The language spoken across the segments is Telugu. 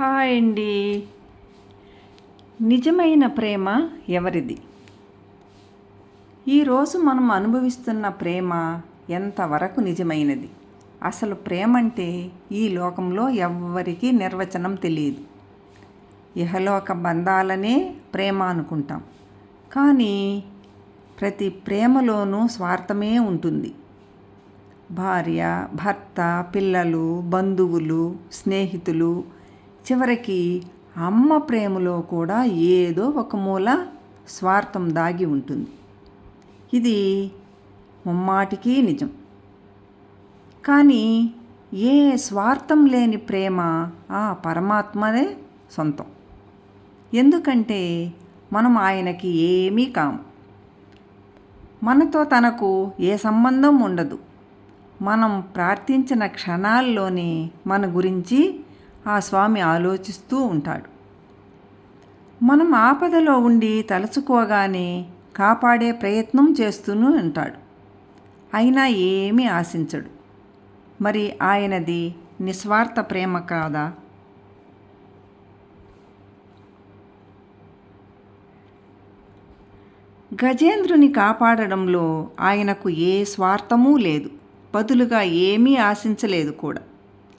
హాయ్ అండి. నిజమైన ప్రేమ ఎవరిది? ఈరోజు మనం అనుభవిస్తున్న ప్రేమ ఎంతవరకు నిజమైనది? అసలు ప్రేమ అంటే ఈ లోకంలో ఎవ్వరికీ నిర్వచనం తెలియదు. ఇహలోక బంధాలనే ప్రేమ అనుకుంటాం. కానీ ప్రతి ప్రేమలోనూ స్వార్థమే ఉంటుంది. భార్య భర్త పిల్లలు బంధువులు స్నేహితులు చివరికి అమ్మ ప్రేమలో కూడా ఏదో ఒక మూల స్వార్థం దాగి ఉంటుంది. ఇది ముమ్మాటికి నిజం. కానీ ఏ స్వార్థం లేని ప్రేమ ఆ పరమాత్మనే సొంతం. ఎందుకంటే మనం ఆయనకి ఏమీ కాము. మనతో తనకు ఏ సంబంధం ఉండదు. మనం ప్రార్థించిన క్షణాల్లోనే మన గురించి ఆ స్వామి ఆలోచిస్తూ ఉంటాడు. మనం ఆపదలో ఉండి తలుచుకోగానే కాపాడే ప్రయత్నం చేస్తూనే ఉంటాడు. అయినా ఏమీ ఆశించడు. మరి ఆయనది నిస్వార్థ ప్రేమ కాదా? గజేంద్రుని కాపాడడంలో ఆయనకు ఏ స్వార్థమూ లేదు. బదులుగా ఏమీ ఆశించలేదు కూడా.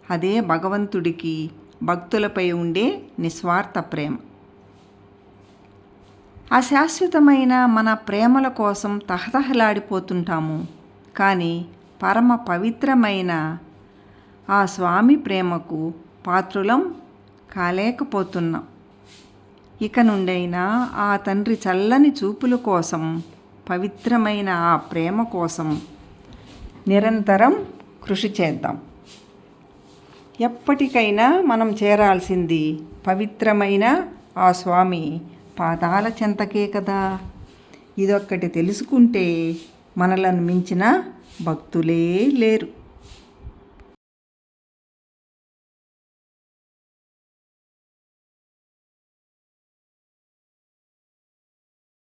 అదే భగవంతుడికి భక్తులపై ఉండే నిస్వార్థ ప్రేమ. అశాశ్వతమైన మన ప్రేమల కోసం తహతహలాడిపోతుంటాము. కానీ పరమ పవిత్రమైన ఆ స్వామి ప్రేమకు పాత్రులం కాలేకపోతున్నాం. ఇక నుండైనా ఆ తండ్రి చల్లని చూపుల కోసం పవిత్రమైన ఆ ప్రేమ కోసం నిరంతరం కృషి చేద్దాం. ఎప్పటికైనా మనం చేరాల్సింది పవిత్రమైన ఆ స్వామి పాదాల చెంతకే కదా. ఇదొక్కటి తెలుసుకుంటే మనలను మించిన భక్తులే లేరు.